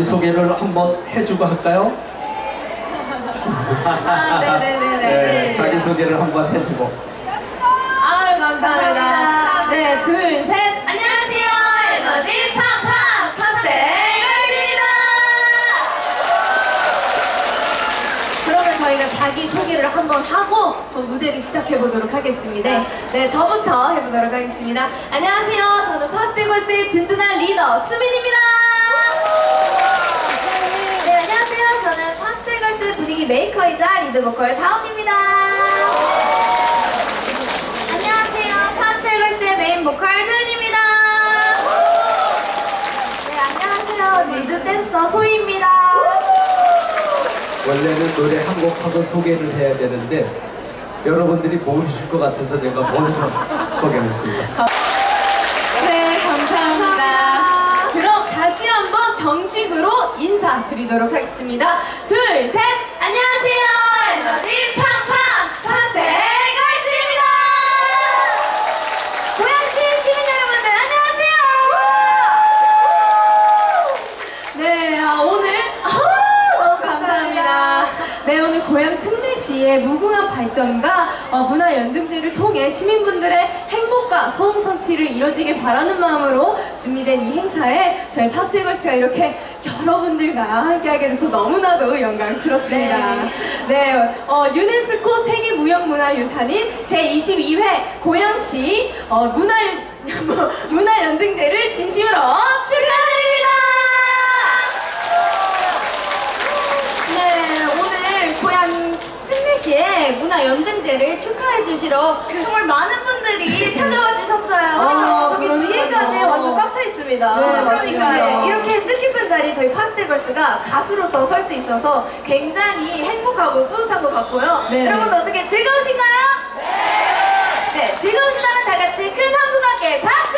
자기소개를 한번 해주고 할까요? 아, 네네네네. 네, 자기소개를 한번 해주고. 아유, 감사합니다. 네, 둘, 셋. 안녕하세요. 에너지 팡팡 파스텔 걸즈입니다. 그러면 저희가 자기 소개를 한번 하고 또 무대를 시작해 보도록 하겠습니다. 네, 저부터 해보도록 하겠습니다. 안녕하세요. 저는 파스텔 걸스의 든든한 리더 수민입니다. 네, 안녕하세요. 저는 파스텔걸스 분위기 메이커이자 리드보컬 다운입니다. 안녕하세요. 파스텔걸스의 메인 보컬 도윤입니다. 네, 안녕하세요. 리드 댄서 소희입니다. 원래는 노래 한 곡 하고 소개를 해야 되는데 여러분들이 모르실 것 같아서 내가 먼저 소개했습니다. 한번 정식으로 인사드리도록 하겠습니다. 둘, 셋. 안녕하세요. 에너지 팡팡 파스텔 걸스입니다. 고양시 시민 여러분들 안녕하세요. 네, 아, 오늘 아, 너무 감사합니다. 네, 오늘 고향 특례시의 무궁한 발전과 어, 문화 연등제를 통해 시민분들의 행복과 소음 성취를 이뤄지길 바라는 마음으로 준비된 이 행사에 저희 파스텔걸스가 이렇게 여러분들과 함께하게 돼서 너무나도 영광스럽습니다. 네, 어, 유네스코 세계무형문화유산인 제22회 고양시 어, 문화, 문화연등제를 진심으로 축하드립니다! 네, 오늘 고향 특례시의 문화연등제를 축하해 주시러 정말 많은 분들이 찾아와 주셨 어요. 아, 저기 그러니까요. 뒤에까지 완전 꽉 차 있습니다. 네, 그러니까요. 맞습니다. 이렇게 뜻깊은 자리 저희 파스텔걸스가 가수로서 설 수 있어서 굉장히 행복하고 뿌듯한 것 같고요. 네. 여러분들 어떻게 즐거우신가요? 네. 네, 즐거우시다면 다 같이 큰 함성 함께 박수!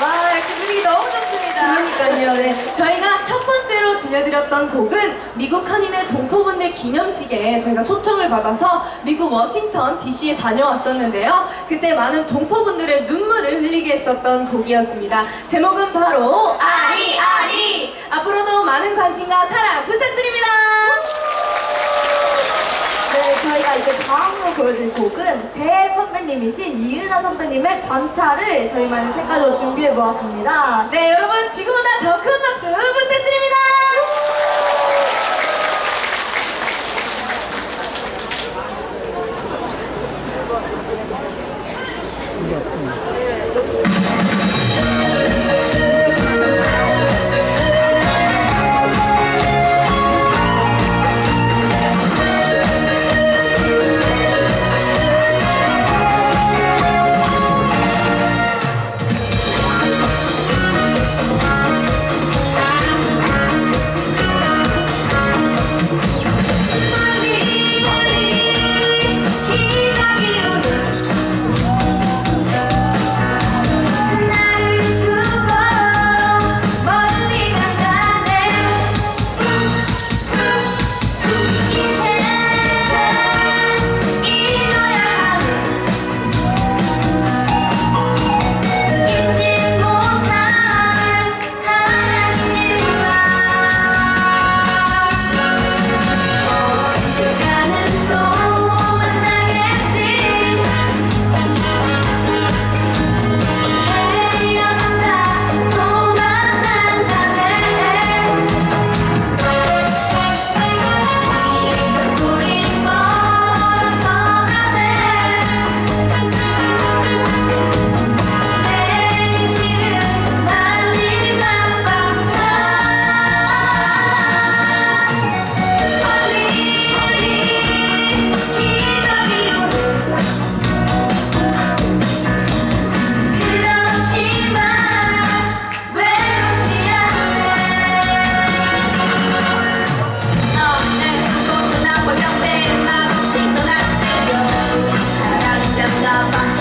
와, 역시 분위기 너무 좋습니다. 그러니까요. 네. 저희가 첫 번째로 들려드렸던 곡은 미국 한인의 동포분들 기념식에 저희가 초청을 받아서 미국 워싱턴 DC에 다녀왔었는데요. 그때 많은 동포분들의 눈물을 흘리게 했었던 곡이었습니다. 제목은 바로 아리 아리! 앞으로도 많은 관심과 사랑 부탁드립니다. 저희가 이제 다음으로 보여드릴 곡은 대 선배님이신 이은하 선배님의 밤차를 저희만의 색깔로 준비해 보았습니다. 네, 여러분 지금보다 더 큰 박수 부탁드립니다. Yeah. 好吧。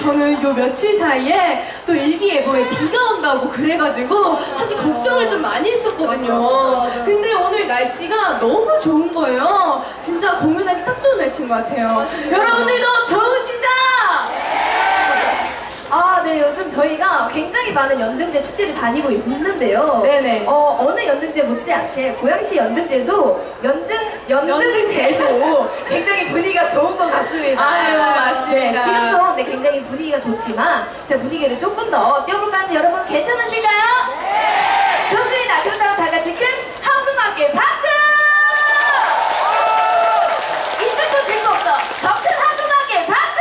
저는 요 며칠 사이에 또 일기예보에 비가 온다고 그래가지고 사실 걱정을 좀 많이 했었거든요. 근데 오늘 날씨가 너무 좋은 거예요. 진짜 공연하기 딱 좋은 날씨인 것 같아요. 여러분들도 좋으시죠? 아, 네, 요즘 저희가 굉장히 많은 연등제 축제를 다니고 있는데요. 네네. 어, 어느 연등제 못지않게 고양시 연등제도 연등, 연등제도 굉장히 분위기가 좋은 것 같습니다. 아유, 맞습니다. 네, 지금도 네, 굉장히 분위기가 좋지만 제가 분위기를 조금 더 띄워볼까 하는데 여러분 괜찮으실까요? 네. 좋습니다. 그렇다면 다 같이 큰 함성과 함께 박수! 이쪽도 질거 없어. 더큰 함성과 함께 박수!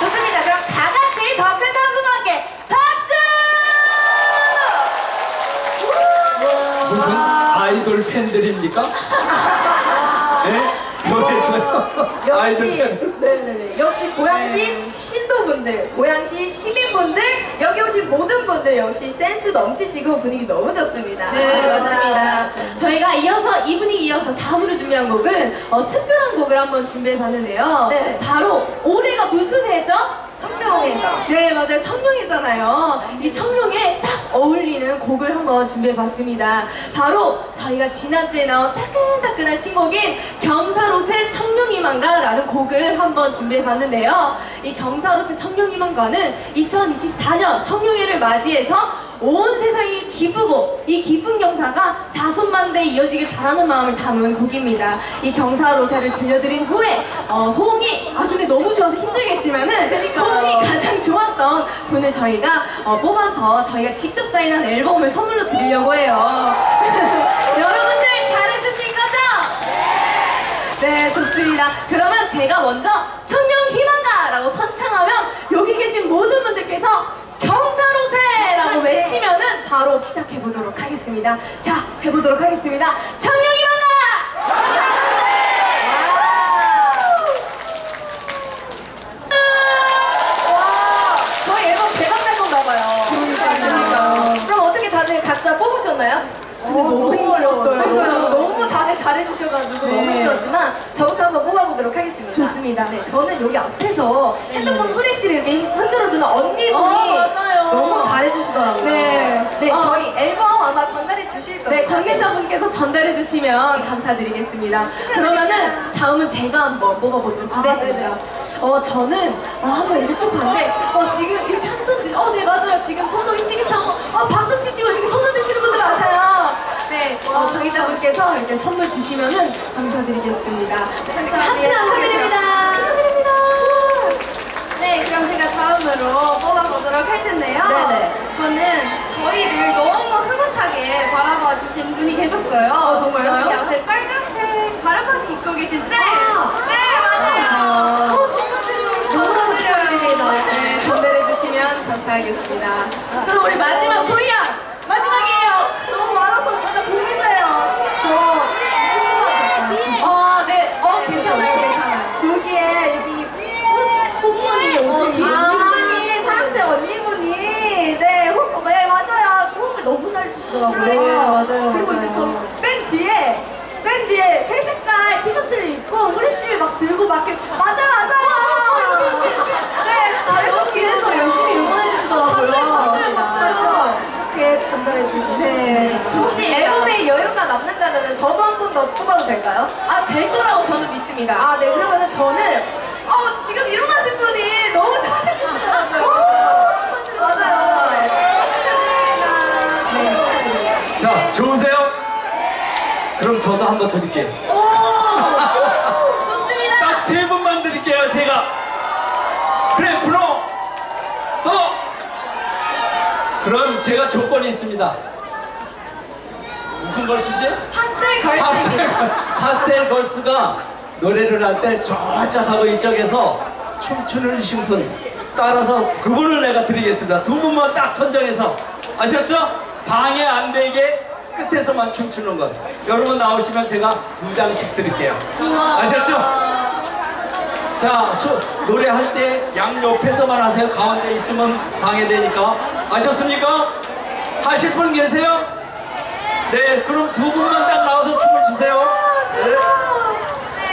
좋습니다. 그럼 다 같이 더 큰 함성과 함께 박수! 무슨 아이돌 팬들입니까? 네? 모르겠어요. 아이돌 역시 팬. 네네네 역시 고양시 네. 신도분들 고양시 시민분들 여기 오신 모든 분들 역시 센스 넘치시고 분위기 너무 좋습니다. 네, 맞습니다. 저희가 이어서 이 분위기 이어서 다음으로 준비한 곡은 어, 특별한 곡을 한번 준비해 봤는데요. 네. 바로 올해가 무슨 해죠? 청룡회죠. 네, 맞아요. 청룡이잖아요. 이 청룡에 딱 어울리는 곡을 한번 준비해 봤습니다. 바로 저희가 지난주에 나온 따끈따끈한 신곡인 경사롯의 청룡이만가라는 곡을 한번 준비해 봤는데요. 이 경사롯의 청룡이만가는 2024년 청룡회를 맞이해서 온 세상이 기쁘고 이 기쁜 경사가 자손만대에 이어지길 바라는 마음을 담은 곡입니다. 이 경사로사를 들려드린 후에 어, 호응이 아 근데 너무 좋아서 힘들겠지만은 그러니까요. 호응이 가장 좋았던 분을 저희가 어, 뽑아서 저희가 직접 사인한 앨범을 선물로 드리려고 해요. 여러분들 잘해주실 거죠? 네, 좋습니다. 그러면 제가 먼저 청룡 희망가라고 선창하면 여기 계신 모든 분들께서 경사로세라고 외치면은 바로 시작해 보도록 하겠습니다. 자, 해보도록 하겠습니다. 청룡 희망가! 와 저희 앨범 대박 날 건가 봐요. 그러니까요. 그럼 어떻게 다들 각자 뽑으셨나요? 근데 너무 어려웠어요. 그러니까요. 너무 다들 잘해주셔가지고 너무 네. 힘들었지만 저부터 한번 뽑아보도록 하겠습니다. 좋습니다. 네, 저는 여기 앞에서 핸드폰 후레쉬를 이렇게 흔들어주는 언니분이 어, 맞아요. 너무 잘해주시더라고요. 네. 네, 어. 저희 앨범 아마 전달해 주실 겁니다. 네, 관계자분께서 전달해 주시면 감사드리겠습니다. 그러면은 다음은 제가 한번 뽑아보도록 아, 하겠습니다. 네네. 어, 저는 어, 한번 이렇게 쭉 봤는데, 어, 지금 이렇게 한 손들, 어, 네, 맞아요. 지금 손동이 시계차고, 어, 박수 치시고 이렇게 손 흔드시는 분들 많아요. 네, 어, 관계자분께서 이렇게 선물 주시면은 감사드리겠습니다. 감사합니다. 축하드립니다. 축하드립니다. 네, 그럼 제가 다음으로 뽑아보도록 할 텐데요. 네네. 저는 저희를 너무 흐뭇하게 바라봐 주신 분이 계셨어요. 어, 정말요? 여기 앞에 빨간색 바람막이 입고 계실 때. 아. 네, 맞아요. 어, 축하드립니다. 너무 축하드립니다. 네, 전달해 주시면 감사하겠습니다. 그럼 우리 마지막 소희양 마지막이에요. 너무 많아서 진짜 고민돼요. 저 어, 네, 어, 괜찮아요, 괜찮아요. 여기에 여기 홍문이 오신 아. 언니분이 파란색 언니분이 네, 홍, 네 맞아요. 홍을 너무 잘 주시더라고요. 네, 맞아요, 그리고 맞아요. 이제 저맨 뒤에 맨 뒤에 회색깔 티셔츠를 입고 후레쉬를 막 들고 막 이렇게 맞아 맞아요. 네, 아, 너무 뒤에서 열심히 응원해 주시더라고요. 맞아요, 맞아요, 맞아요. 이렇게 전달해 주시고 네. 혹시 앨범에 여유가 남는다면 저도 한분더 뽑아도 될까요? 아, 될 거라고 저는 믿습니다. 아, 네. 그러면은 저는 어, 지금 일어나신 분이 너무 잘해주시더라고요. 맞아요. 네, 축하드립니다. 자, 좋으세요? 그럼 저도 한번 드릴게요. 오, 좋습니다. 딱 세 분만 드릴게요, 제가. 그래, 불러. 또. 그럼 제가 조건이 있습니다. 무슨 걸 쓰지? 파스텔 파스텔, 걸스입니다. 파스텔 걸스가 노래를 할 때 저쪽하고 이쪽에서 춤추는 신분 따라서 그분을 내가 드리겠습니다. 두 분만 딱 선정해서 아셨죠? 방해 안 되게 끝에서만 춤추는 것. 여러분 나오시면 제가 두 장씩 드릴게요. 아셨죠? 자, 저, 노래할 때 양 옆에서만 하세요. 가운데 있으면 방해되니까. 아셨습니까? 하실 분 계세요? 네, 그럼 두 분만 딱 나와서 춤을 추세요. 네.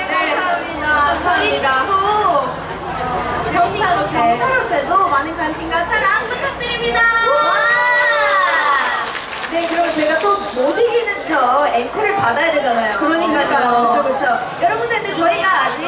네, 감사합니다. 감사합니다. 어, 정식으로 경사로서도 많은 관심과 사랑 부탁드립니다. 네, 그럼 저희가 또 못 이기는 저 앵콜을 받아야 되잖아요. 그러니까요. 그렇죠, 그렇죠. 여러분들, 근데 저희가 아직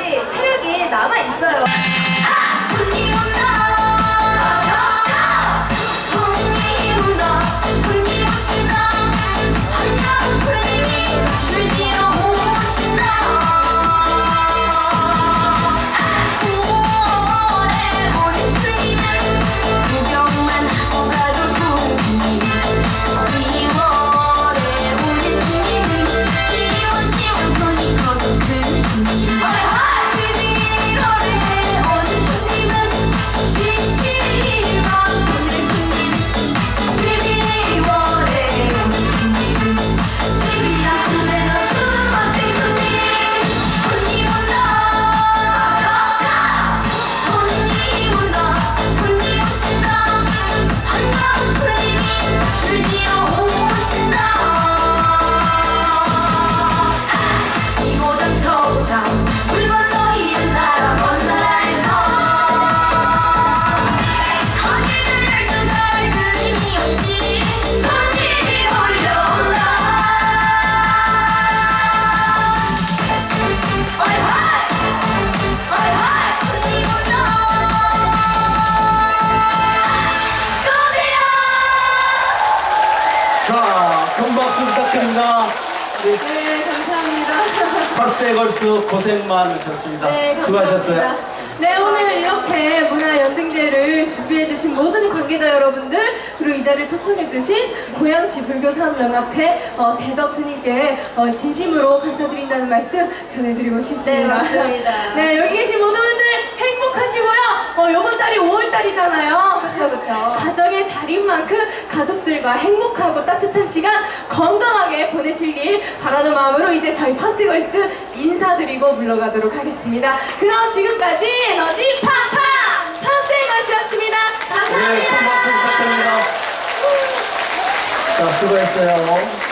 부탁드립니다. 우리 네, 감사합니다. 파스테걸스 고생 많으셨습니다. 네, 수고하셨어요. 감사합니다. 네, 오늘 이렇게 문화연등제를 준비해주신 모든 관계자 여러분들, 그리고 이 자리를 초청해주신 고양시 불교사업연합회 어, 대덕 스님께 어, 진심으로 감사드린다는 말씀 전해드리고 싶습니다. 네, 맞습니다. 네, 여기 계신 모든 이번 달이 5월달이잖아요. 그쵸, 그쵸. 가정의 달인 만큼 가족들과 행복하고 따뜻한 시간 건강하게 보내시길 바라는 마음으로 이제 저희 파스티걸스 인사드리고 물러가도록 하겠습니다. 그럼 지금까지 에너지 팡팡 파스티걸스였습니다. 네, 큰 박수 감사합니다. 부탁드립니다. 자, 수고했어요.